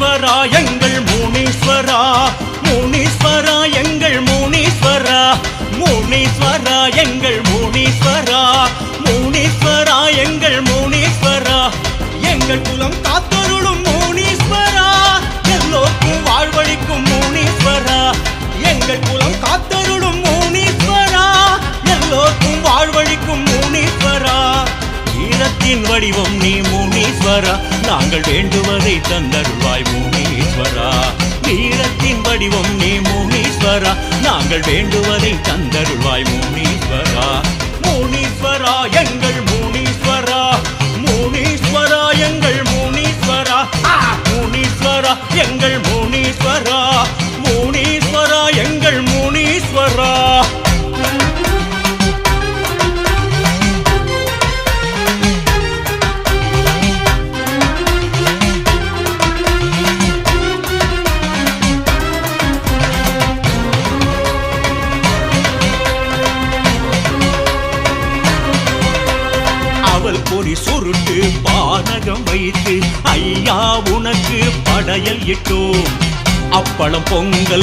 முனீஸ்வரா எங்கள் முனீஸ்வரா முனீஸ்வரா எங்கள் முனீஸ்வரா முனீஸ்வரா எங்கள் முனீஸ்வரா முனீஸ்வரா எங்கள் முனீஸ்வரா. எங்கள் குலம் காத்து ஈரத்தின் வடிவம் நீ முனீஸ்வரா. நாங்கள் வேண்டுவதை தந்தருள்வாய் முனீஸ்வரா. வீரத்தின் வடிவம் நீ முனீஸ்வரா. நாங்கள் வேண்டுவதை தந்தருள்வாய் முனீஸ்வரா. முனீஸ்வரா எங்கள் முனீஸ்வரா. முனீஸ்வரா எங்கள் முனீஸ்வரா. ஆ! முனீஸ்வரா எங்கள் முனீஸ்வரா முனீஸ்வரா. பொறி சுருட்டு பானகம் வைத்து ஐயா உனக்கு படையல் இட்டோம். அப்பளம் பொங்கல்